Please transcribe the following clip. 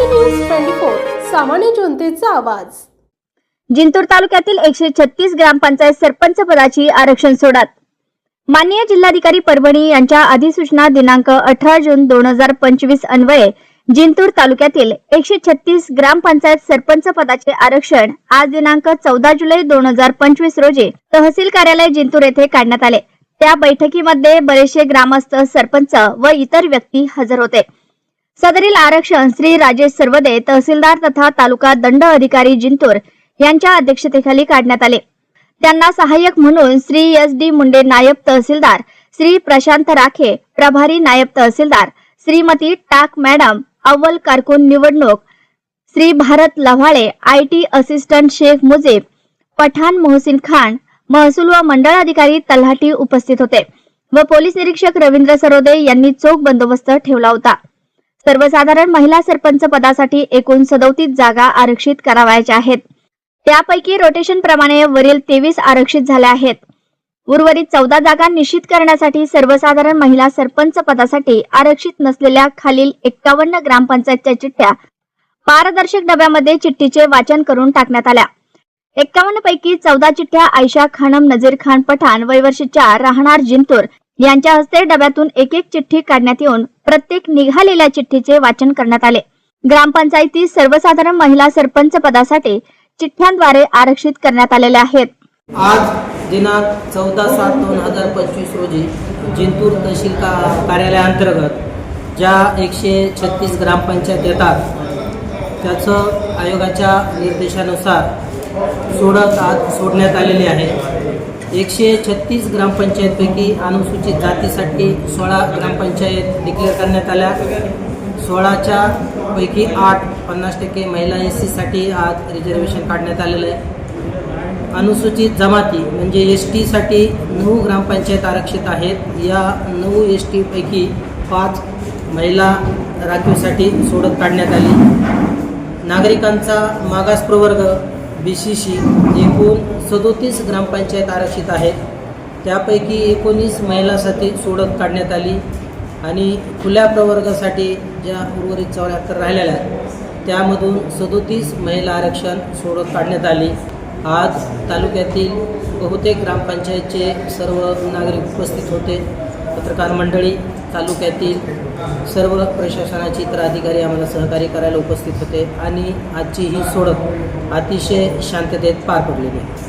News twenty four सामान्य जनतेचा आवाज. जिंतूर तालुक्यातील एकशे छत्तीस ग्रामपंचायत सरपंच पदाची आरक्षण सोडत. माननीय जिल्हाधिकारी परभणी यांच्या अधिसूचना दिनांक अठरा जून दोन हजार पंचवीस अन्वये जिंतूर तालुक्यातील एकशे छत्तीस ग्रामपंचायत सरपंच पदाचे आरक्षण आज दिनांक चौदा जुलै दोन हजार पंचवीस रोजी तहसील कार्यालय जिंतूर येथे काढण्यात आले. त्या बैठकीमध्ये बरेचसे ग्रामस्थ सरपंच व इतर व्यक्ती हजर होते. सदरील आरक्षण श्री राजेश सर्वदे तहसीलदार तथा तालुका दंड अधिकारी जिंतूर यांच्या अध्यक्षतेखाली काढण्यात आले. त्यांना सहाय्यक म्हणून श्री एस डी मुंडे नायब तहसीलदार श्री प्रशांत राखे प्रभारी नायब तहसीलदार श्रीमती टाक मॅडम अव्वल कारकून निवडणूक Shri Bharat Lavhale I T assistant Shaikh Mujib Pathan Mohsin Khan महसूल व मंडळ अधिकारी तल्हाटी उपस्थित होते व पोलीस निरीक्षक रवींद्र सरोदे यांनी चोख बंदोबस्त ठेवला होता. सर्वसाधारण महिला सरपंच पदासाठी एकूण सदोतीस जागा आरक्षित करावायच्या आहेत. त्यापैकी रोटेशन प्रमाणे वरील तेवीस आरक्षित झाल्या आहेत. उर्वरित चौदा जागा निश्चित करण्यासाठी सर्वसाधारण महिला सरपंच पदासाठी आरक्षित नसलेल्या खालील एक्कावन्न ग्रामपंचायतच्या चिठ्ठ्या पारदर्शक डब्यामध्ये चिठ्ठीचे वाचन करून टाकण्यात आल्या. एक्कावन्न पैकी चौदा चिठ्ठ्या आयशा खानम नजीर खान पठाण वैवर्षीच्या चार राहणार जिंतूर यांच्या हस्ते डब्यातून एक एक चिठ्ठी काढण्यात येऊन प्रत्येक निघालेल्या चिठ्ठीचे वाचन करण्यात आले. ग्रामपंचायतीत सर्वसाधारण महिला सरपंच पदासाठी चिठ्ठ्यांद्वारे आरक्षित करण्यात आलेल्या आहेत. आज दिनांक चौदा सात दोन हजार पंचवीस रोजी जिंतूर तहसील का कार्यालयाअंतर्गत ज्या एकशे छत्तीस ग्रामपंचायत येतात त्याचं आयोगाच्या निर्देशानुसार सोडत आज सोडण्यात आलेले आहे. एकशे छत्तीस ग्रामपंचायतपैकी अनुसूचित जातीसाठी सोळा ग्रामपंचायत डिक्लेअर करण्यात आल्या. सोळाच्या पैकी आठ पन्नास टक्के महिला एस सीसाठी आज रिझर्वेशन काढण्यात आलेलं आहे. अनुसूचित जमाती म्हणजे एस टीसाठी नऊ ग्रामपंचायत आरक्षित आहेत. या नऊ एस टीपैकी पाच महिला राखीवसाठी सोडत काढण्यात आली. नागरिकांचा मागास प्रवर्ग बी सी सी एकूण सदोतीस ग्रामपंचायत आरक्षित आहेत. त्यापैकी एकोणीस महिलासाठी सोडत काढण्यात आली आणि खुल्या प्रवर्गासाठी ज्या उर्वरित चौऱ्याहत्तर राहिलेल्या आहेत त्यामधून सदोतीस महिला आरक्षण सोडत काढण्यात आली. आज तालुक्यातील बहुतेक ग्रामपंचायतचे सर्व नागरिक उपस्थित होते. पत्रकार मंडळी तालुक्यातील सर्व प्रशासनाचे इतर अधिकारी आम्हाला सहकार्य करायला उपस्थित होते आणि आजची ही सोडत अतिशय शांततेत पार पडलेली आहे.